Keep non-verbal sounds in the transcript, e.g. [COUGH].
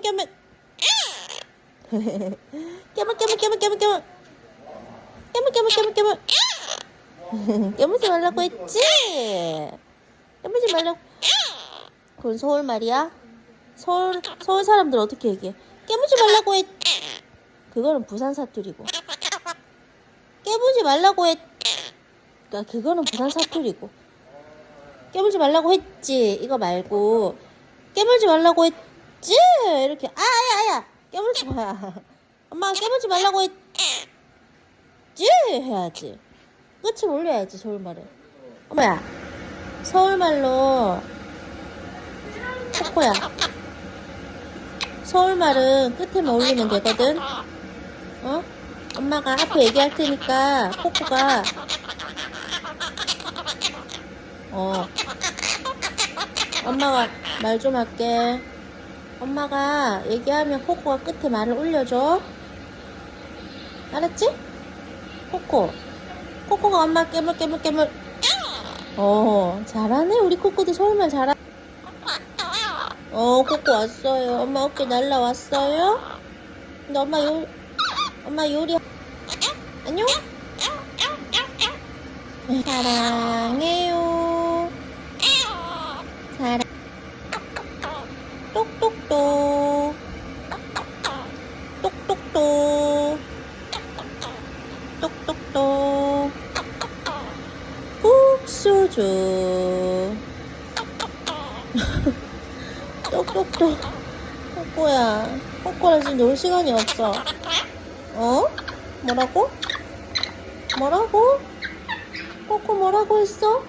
깨물 깨물. 깨물 깨물 깨물 깨물 깨물. 깨물 깨물 깨물 깨물. 깨물지 말라고 했지? 깨물지 말라고. 그건 서울 말이야? 서울 서울 사람들 어떻게 얘기해? 깨물지 말라고 했 그거는 부산 사투리고. 깨물지 말라고 했 그러니까 그거는 부산 사투리고. 깨물지 말라고 했지 이거 말고. 깨물지 말라고 했 지? 이렇게 아야 아야 깨물지 마. [LAUGHS] 엄마가 깨물지 말라고 했지? 해야지. 끝을 올려야지 서울말을. 엄마야 서울말로 코코야. 서울말은 끝에만 올리면 되거든. 어? 엄마가 앞에 얘기할 테니까 코코가 어. 엄마가 말 좀 할게 엄마가 얘기하면 코코가 끝에 말을 올려줘. 알았지? 코코. 코코가 엄마 깨물 깨물 깨물. 어 잘하네. 우리 코코도 서울말 잘하. 어 코코 왔어요. 엄마 어깨 날라왔어요? 근데 엄마 요 엄마 요리 안녕? 사랑해요. 사랑 똑똑똑 똑똑똑 똑똑똑 국수주 똑똑똑 꼬꼬야 꼬꼬라 지금 놀 시간이 없어 어? 뭐라고? 뭐라고? 꼬꼬 뭐라고 했어?